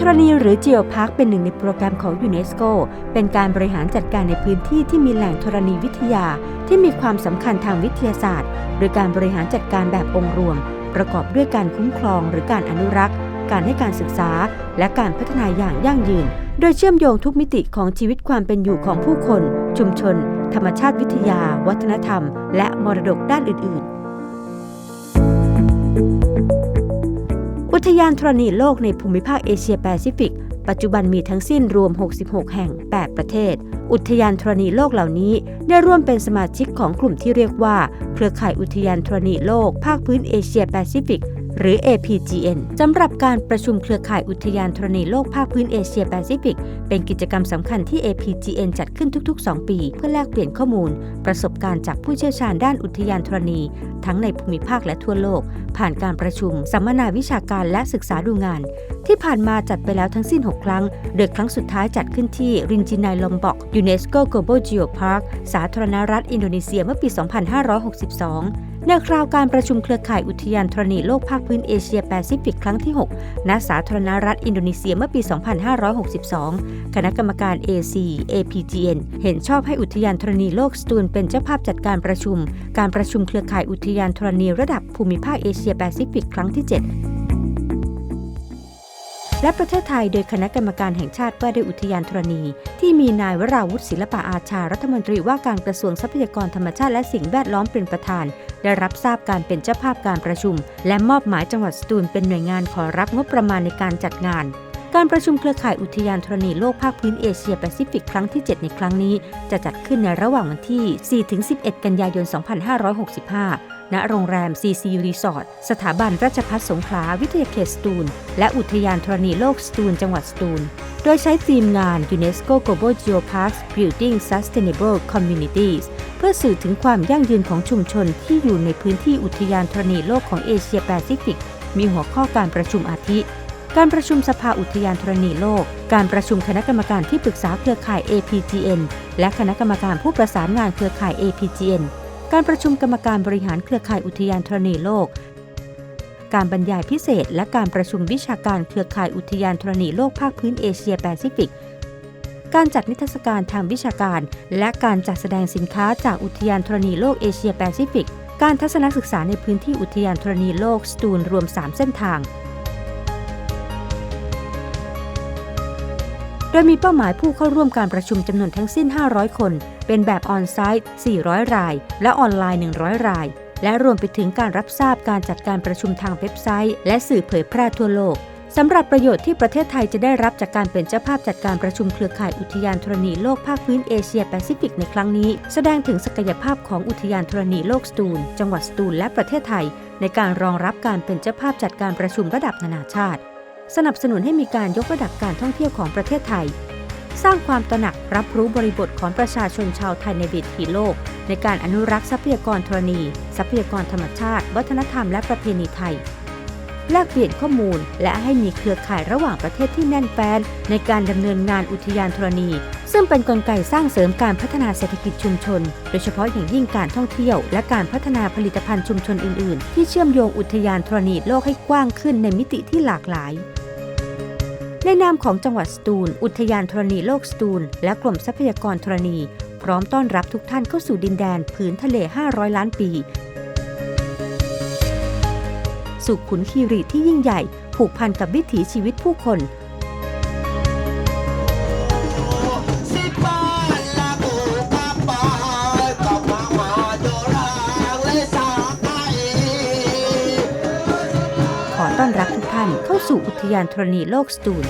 ธรณีหรือ Geopark เป็นหนึ่งในโปรแกรมของยูเนสโก เป็นการบริหารจัดการในพื้นที่ที่มีแหล่งธรณีวิทยา ที่มีความสำคัญทางวิทยาศาสตร์ โดยการบริหารจัดการแบบองค์รวม ประกอบด้วยการคุ้มครองหรือการอนุรักษ์ การให้การศึกษา และการพัฒนาอย่างยั่งยืน โดยเชื่อมโยงทุกมิติของชีวิตความเป็นอยู่ของผู้คน ชุมชน ธรรมชาติวิทยา วัฒนธรรม และมรดกด้านอื่น ๆ อุทยานธรณีโลกในภูมิภาคเอเชียแปซิฟิก ปัจจุบันมีทั้งสิ้นรวม 66 แห่ง 8 ประเทศ อุทยานธรณีโลกเหล่านี้ ได้ร่วมเป็นสมาชิกของกลุ่มที่เรียกว่า เครือข่ายอุทยานธรณีโลก ภาคพื้นเอเชียแปซิฟิก หรือ APGN สำหรับการประชุมเครือข่ายอุทยานธรณีโลกภาคพื้นเอเชียแปซิฟิก เป็นกิจกรรมสำคัญที่ APGN จัดขึ้นทุก ๆ 2 ปี เพื่อแลกเปลี่ยนข้อมูล ประสบการณ์จากผู้เชี่ยวชาญด้านอุทยานธรณี ทั้งในภูมิภาคและทั่วโลก ผ่านการประชุม สัมมนาวิชาการและศึกษาดูงาน ที่ผ่านมาจัดไปแล้วทั้งสิ้น 6 ครั้งโดยครั้งสุดท้ายจัดขึ้นที่รินจินายลอมบอกยูเนสโก Global Geopark สาธารณรัฐอินโดนีเซียเมื่อปี 2562 ในคราวการประชุมเครือข่ายอุทยานธรณีโลกภาคพื้นเอเชียแปซิฟิกครั้งที่ 6 ณ สาธารณรัฐอินโดนีเซียเมื่อปี 2562 คณะกรรมการ AC APGN เห็นชอบให้อุทยานธรณีโลกสตูลเป็นเจ้าภาพจัดการประชุม การประชุมเครือข่ายอุทยานธรณีระดับภูมิภาคเอเชียแปซิฟิกครั้งที่ 7และประเทศไทยโดยคณะกรรมการแห่งชาติว่าด้วยอุทยานธรณี ที่มีนายวราวุฒิศิลปะอาชา รัฐมนตรีว่าการกระทรวงทรัพยากรธรรมชาติและสิ่งแวดล้อมเป็นประธาน ได้รับทราบการเป็นเจ้าภาพการประชุม และมอบหมายจังหวัดสตูลเป็นหน่วยงานขอรับงบประมาณในการจัดงาน การประชุมเครือข่ายอุทยานธรณีโลกภาคพื้นเอเชียแปซิฟิกครั้งที่ 7 ในครั้งนี้ จะจัดขึ้นในระหว่างวันที่ 4-11 กันยายน 2565ณโรงแรม CC Resort สถาบันราชภัฏสงขลาวิทยาเขตสตูล และอุทยานธรณีโลกสตูล จังหวัดสตูล โดยใช้ธีมงาน UNESCO Global Geoparks Building Sustainable Communities เพื่อสื่อถึงความยั่งยืนของชุมชนที่อยู่ในพื้นที่อุทยานธรณีโลกของเอเชียแปซิฟิก มีหัวข้อการประชุมอาทิ การประชุมสภาอุทยานธรณีโลก การประชุมคณะกรรมการที่ปรึกษาเครือข่าย APGN และคณะกรรมการผู้ประสานงานเครือข่าย APGN การประชุมกรรมการบริหารเครือข่ายอุทยานธรณีโลก การบรรยายพิเศษ และการประชุมวิชาการเครือข่ายอุทยานธรณีโลกภาคพื้นเอเชียแปซิฟิก การจัดนิทรรศการทางวิชาการ และการจัดแสดงสินค้าจากอุทยานธรณีโลกเอเชียแปซิฟิก การทัศนศึกษาในพื้นที่อุทยานธรณีโลกสตูลรวม 3 เส้นทาง โดยมีเป้าหมายผู้เข้าร่วมการประชุมจำนวนทั้งสิ้น 500 คน เป็นแบบออนไซต์ 400 ราย และออนไลน์ 100 ราย และรวมไปถึงการรับทราบการจัดการประชุมทางเว็บไซต์ และสื่อเผยแพร่ทั่วโลก สำหรับประโยชน์ที่ประเทศไทยจะได้รับจากการเป็นเจ้าภาพจัดการประชุมเครือข่ายอุทยานธรณีโลกภาคพื้นเอเชียแปซิฟิกในครั้งนี้ แสดงถึงศักยภาพของอุทยานธรณีโลกสตูล จังหวัดสตูลและประเทศไทย ในการรองรับการเป็นเจ้าภาพจัดการประชุมระดับนานาชาติ สนับสนุนให้มีการยกระดับการท่องเที่ยวของประเทศไทย สร้างความตระหนักรับรู้บริบทของประชาชนชาวไทยในเวทีโลก ในการอนุรักษ์ทรัพยากรธรณี ทรัพยากรธรรมชาติ วัฒนธรรมและประเพณีไทย แลกเปลี่ยนข้อมูล และให้มีเครือข่ายระหว่างประเทศที่แน่นแฟ้นในการดำเนินงานอุทยานธรณี ซึ่งเป็นนกลไกสร้างเสริมการพัฒนาเศรษฐกิจชุมชน โดยเฉพาะอย่างยิ่งการท่องเที่ยว และการพัฒนาผลิตภัณฑ์ชุมชนอื่น ๆ ที่เชื่อมโยงอุทยานธรณีโลกให้กว้างขึ้นในมิติที่หลากหลายในนามของจังหวัดสตูล อุทยานธรณีโลกสตูล และกรมทรัพยากรธรณี พร้อมต้อนรับทุกท่านเข้าสู่ดินแดนผืนทะเล 500 ล้านปี สู่ขุนคีรีที่ยิ่งใหญ่ ผูกพันกับวิถีชีวิตผู้คน ขอต้อนรับทุกท่านเข้าสู่อุทยานธรณีโลกสตูล